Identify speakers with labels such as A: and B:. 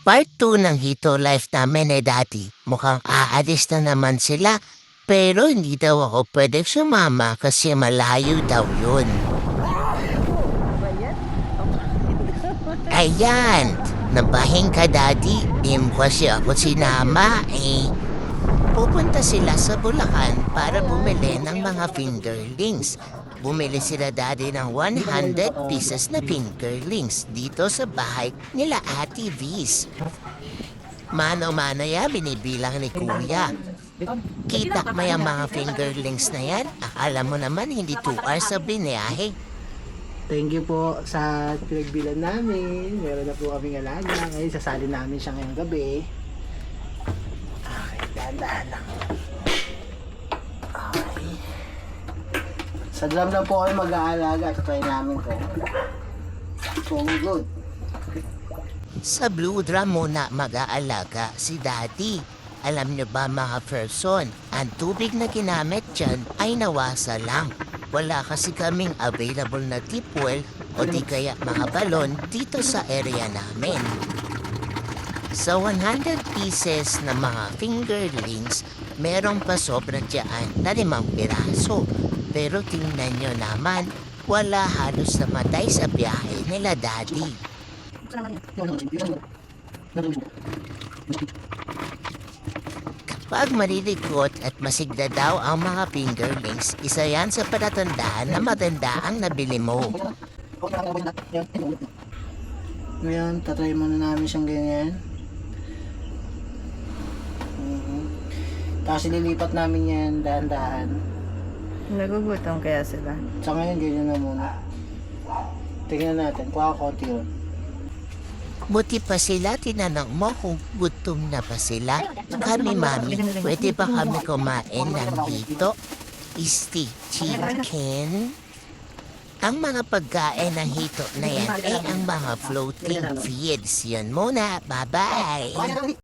A: Part 2 ng Hito Life namin eh dati. Mukhang aalis na naman sila. Pero hindi daw ako pwede sumama kasi malayo daw yun. Ayan! Nabahin ka, Daddy. Di mo kasi ako sinama, eh. Pupunta sila sa Bulacan para bumili ng mga fingerlings. Bumili sila daddy ng 100 pieces na fingerlings dito sa bahay nila Ate Viz. Mano-mano yan, binibilang ni Kuya. Kita mo yung mga fingerlings na yan? Akala mo naman hindi 2 hours sa biniyahe.
B: Thank you po sa pinagbilan namin. Meron na po kaming alaga. Ngayon, sasali namin siya ngayong gabi. Okay, dahan-dahan lang. Sa drum lang po kami mag-aalaga. Ito try namin ko. So, good.
A: Sa Blue Drum muna mag-aalaga si Daddy. Alam niyo ba mga person, ang tubig na ginamit dyan ay nawasa lang. Wala kasi kaming available na tip well o di kaya mga balon dito sa area namin. Sa 100 pieces na mga fingerlings, merong pa sobra dyan na limang piraso. Pero tingnan nyo naman, wala halos namatay sa biyahe nila daddy. Pag marilikot at masigda daw ang mga fingerlings, isa yan sa palatandaan na maganda ang nabili mo.
B: Ngayon, tatry muna namin siyang ganyan. Mhm. Tapos ililipat namin yan dahan-dahan.
C: Nagugutom kaya sila.
B: Sa ngayon, ganyan na muna. Tingnan natin, kuha ko konti ron.
A: Buti pa sila, tinanong mo kung gutom na pa sila. Kami, mami, pwede ba kami kumain ng dito? Steak chicken? Ang mga pagkain ng hito na yan ay ang mga floating feeds. Yun muna. Bye-bye!